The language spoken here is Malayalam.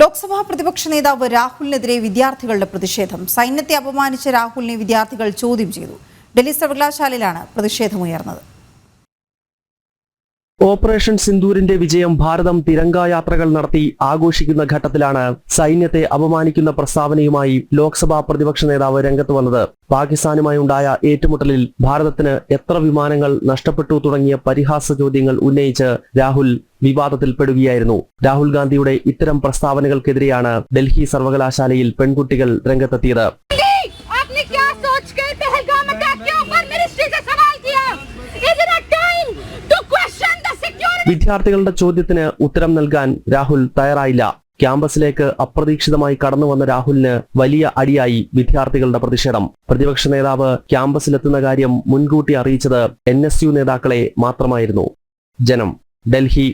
ലോക്സഭാ പ്രതിപക്ഷ നേതാവ് രാഹുലിനെതിരെ വിദ്യാർത്ഥികളുടെ പ്രതിഷേധം. സൈന്യത്തെ അപമാനിച്ച രാഹുലിനെ വിദ്യാർത്ഥികൾ ചോദ്യം ചെയ്തു. ഡൽഹി സർവകലാശാലയിലാണ് പ്രതിഷേധമുയർന്നത്. ഓപ്പറേഷൻ സിന്ദൂരിന്റെ വിജയം ഭാരതം തിരങ്കായാത്രകൾ നടത്തി ആഘോഷിക്കുന്ന ഘട്ടത്തിലാണ് സൈന്യത്തെ അപമാനിക്കുന്ന പ്രസ്താവനയുമായി ലോക്സഭാ പ്രതിപക്ഷ നേതാവ് രംഗത്ത് വന്നത്. പാകിസ്ഥാനുമായി ഉണ്ടായ ഏറ്റുമുട്ടലിൽ ഭാരതത്തിന് എത്ര വിമാനങ്ങൾ നഷ്ടപ്പെട്ടു തുടങ്ങിയ പരിഹാസ ചോദ്യങ്ങൾ ഉന്നയിച്ച് രാഹുൽ വിവാദത്തിൽപ്പെടുകയായിരുന്നു. രാഹുൽ ഗാന്ധിയുടെ ഇത്തരം പ്രസ്താവനകൾക്കെതിരെയാണ് ഡൽഹി സർവകലാശാലയിൽ പെൺകുട്ടികൾ രംഗത്തെത്തിയത്. വിദ്യാർത്ഥികളുടെ ചോദ്യത്തിന് ഉത്തരം നൽകാൻ രാഹുൽ തയ്യാറായില്ല. ക്യാമ്പസിലേക്ക് അപ്രതീക്ഷിതമായി കടന്നു വന്ന രാഹുലിന് വലിയ അടിയായി വിദ്യാർത്ഥികളുടെ പ്രതിഷേധം. പ്രതിപക്ഷ നേതാവ് ക്യാമ്പസിലെത്തുന്ന കാര്യം മുൻകൂട്ടി അറിയിച്ചത് എൻ നേതാക്കളെ മാത്രമായിരുന്നു. ജനം ഡൽഹി